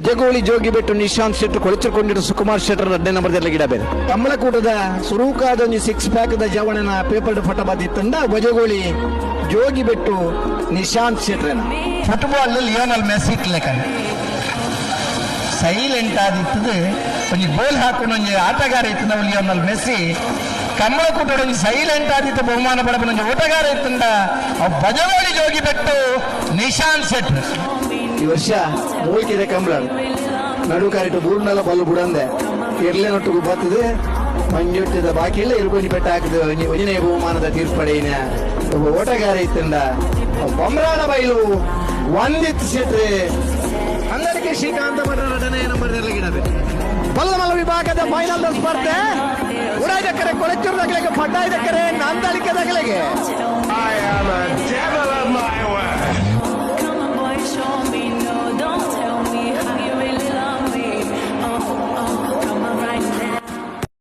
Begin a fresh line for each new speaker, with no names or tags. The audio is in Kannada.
ಭಜಗೋಳಿ ಜೋಗಿ ಬೆಟ್ಟು ನಿಶಾಂತ್ ಶೆಟ್ರು ಕೊಳಚಿಕೊಂಡಿರೋ ಸುಕುಮಾರ್ ಶೆಟ್ಟರ್ ಎರಡನೇ ನಂಬರ್ದಲ್ಲಿ ಗಿಡ ಬೇರೆ.
ಕಮಲಕೂಟದ ಸುರೂಕಾದ ಒಂದು ಸಿಕ್ಸ್ ಪ್ಯಾಕ್ ದ ಜವಣನ ಪೇಪರ್ ಫಟ ತಂದ ಬಜಗೋಳಿ ಜೋಗಿ ಬೆಟ್ಟು ನಿಶಾಂತ್ ಶೆಟ್ರನ
ಫುಟ್ಬಾಲ್ ಲಿಯೋನಲ್ ಮೆಸ್ಸಿ ಲೆಕ್ಕ ಸೈಲೆಂಟ್ ಆದಿತ್ತದು ಒಂದು ಗೋಲ್ ಹಾಕೊಂಡು ಒಂದು ಆಟಗಾರ ಇತ್ತಂದ ಲಿಯೋನಲ್ ಮೆಸ್ಸಿ ಕಮ್ಮಳ ಒಂದು ಸೈಲೆಂಟ್ ಆದಿತ್ತು ಬಹುಮಾನ ಪಡಪನ ಒಂದು ಓಟಗಾರ ಇತ್ತಂದ. ಅವ್ ಬಜಗೋಳಿ ಜೋಗಿ ಬೆಟ್ಟು ನಿಶಾಂತ್ ಶೆಟ್
ಈ ವರ್ಷ ಮೂಕಿದೆ ಕಂಬಳ ನಡುಕಾರಿಟ್ಟು ಬೂರ್ನೆಲ್ಲ ಬಲ್ಲು ಬುಡಂದೆ. ಇರ್ಲೆ ನೊಟ್ಟಿಗೂ ಬತ್ತದೆ ಮಂಜುಟ್ಟಿದ ಬಾಕಿ ಇಲ್ಲ ಇರ್ಕೊಂಡು ಬೆಟ್ಟ ಹಾಕಿದ. ವಜನೆಯ ಬಹುಮಾನದ ತೀರ್ಪಡೆಯಿನ ಒಬ್ಬ ಓಟಗಾರ ಇತ್ತಂದ ಬೊಮ್ರಾಣ ಬೈಲು ಒಂದಿತ್ತು ಸೇತ್ರೆ ಹನ್ನೆರಡಕ್ಕೆ ಶ್ರೀಕಾಂತ ಎರಡನೇ ನಂಬರ್ ಗಿಡಬೆ ಬಲ್ಲಮಲ್ಲ ವಿಭಾಗದ ಫೈನಲ್ ಸ್ಪರ್ಧೆ. ಉಡಾಯ್ದಕ್ಕರೆ ಕೊಳಚೂರು ದಗಲೆಗೆ ಪಡ್ಡಾಯ್ದಕ್ಕರೆ ನಂದಳಿಕೆ ದಗಲಿಗೆ